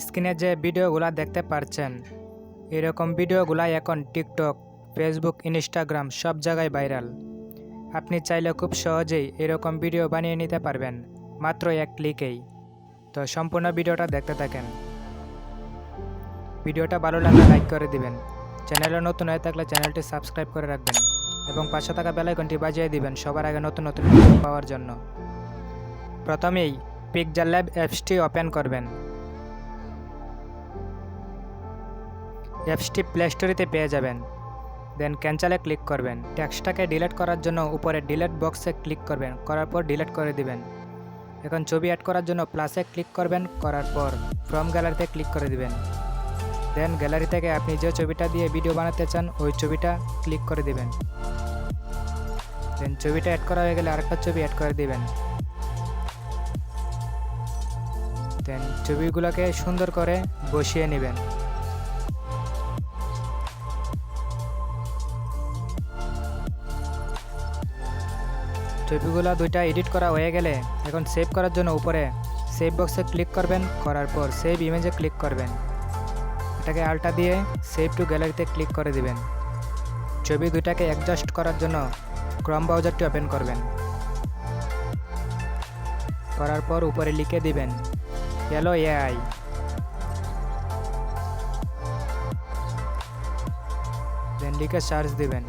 স্ক্রিনে যে ভিডিওগুলো দেখতে পারছেন, এরকম ভিডিওগুলো এখন টিকটক, ফেসবুক, ইনস্টাগ্রাম সব জায়গায় ভাইরাল। আপনি চাইলে খুব সহজেই এরকম ভিডিও বানিয়ে নিতে পারবেন, মাত্র এক ক্লিকেই। তো সম্পূর্ণ ভিডিওটা দেখতে থাকেন। ভিডিওটা ভালো লাগলে লাইক করে দিবেন। চ্যানেলে নতুন হয়ে থাকলে চ্যানেলটি সাবস্ক্রাইব করে রাখবেন এবং পাশে থাকা বেলাইকনটি বাজিয়ে দিবেন সবার আগে নতুন নতুন ভিডিও পাওয়ার জন্য। প্রথমেই পিকজার ল্যাব অ্যাপসটি ওপেন করবেন। অ্যাপসটি প্লে স্টোরিতে পেয়ে যাবেন। দেন ক্যান্সেলে ক্লিক করবেন। ট্যাক্সটাকে ডিলিট করার জন্য উপরে ডিলিট বক্সে ক্লিক করবেন। করার পর ডিলিট করে দিবেন। এখন ছবি অ্যাড করার জন্য প্লাসে ক্লিক করবেন। করার পর ফ্রম গ্যালারিতে ক্লিক করে দিবেন। দেন গ্যালারি থেকে আপনি যে ছবিটা দিয়ে ভিডিও বানাতে চান, ওই ছবিটা ক্লিক করে দিবেন। দেন ছবিটা অ্যাড করা হয়ে গেলে আরেকটা ছবি অ্যাড করে দিবেন। দেন ছবিগুলোকে সুন্দর করে বসিয়ে নেবেন। ছবিগুলো দুইটা এডিট করা হয়ে গেলে এখন সেভ করার জন্য উপরে সেভ বক্সে ক্লিক করবেন, করার পর সেভ ইমেজে ক্লিক করবেন। এটাকে আলটা দিয়ে সেভ টু গ্যালারিতে ক্লিক করে দিবেন। ছবি দুইটাকে অ্যাডজাস্ট করার জন্য ক্রম ব্রাউজারটি ওপেন করবেন। করার পর উপরে লিখে দিবেন হ্যালো এআই দেন লিখে সার্চ দিবেন।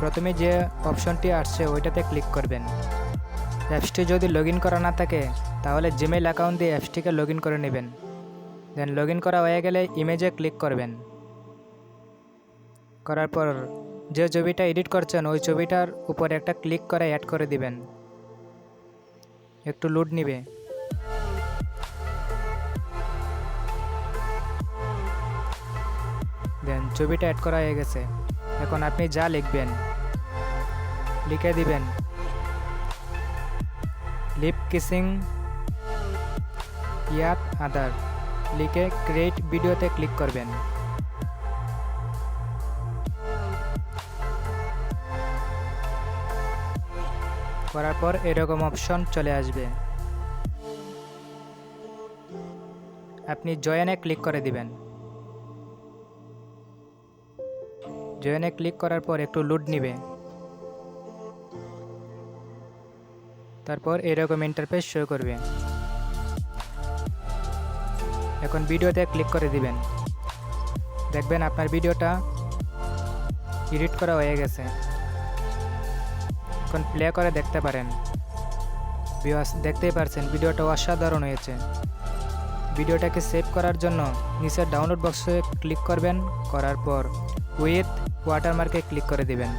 প্রথমে যে অপশনটি আসছে, ওইটাতে ক্লিক করবেন। অ্যাপসটি যদি লগ করা না থাকে, তাহলে জিমেল অ্যাকাউন্ট দিয়ে অ্যাপসটিকে লগ করে নেবেন। দেন লগ করা হয়ে গেলে ইমেজে ক্লিক করবেন। করার পর যে ছবিটা এডিট করছেন, ওই ছবিটার উপরে একটা ক্লিক করে অ্যাড করে দিবেন। একটু লুড নিবে। দেন ছবিটা অ্যাড করা হয়ে গেছে। এখন আপনি যা লিখবেন, লিখে দিবেন। লিপ কিসিং, ইয়াত আদার। লিখে ক্রিয়েট ভিডিওতে ক্লিক করবেন। করার পর এরকম অপশন চলে আসবে। আপনি জয়েনে ক্লিক করে দিবেন। জয়েনে ক্লিক করার পর একটু লুড নিবে। তারপর এরকম ইন্টারফেস শো করবে। এখন ভিডিওতে ক্লিক করে দিবেন। দেখবেন আপনার ভিডিওটা এডিট করা হয়ে গেছে। এখন প্লে করে দেখতে পারেন। ভিউয়ার্স দেখতেই পারছেন ভিডিওটা অসাধারণ হয়েছে। ভিডিওটাকে সেভ করার জন্য নিচের ডাউনলোড বক্সে ক্লিক করবেন, করার পর উইথ ওয়াটারমার্কে ক্লিক করে দিবেন।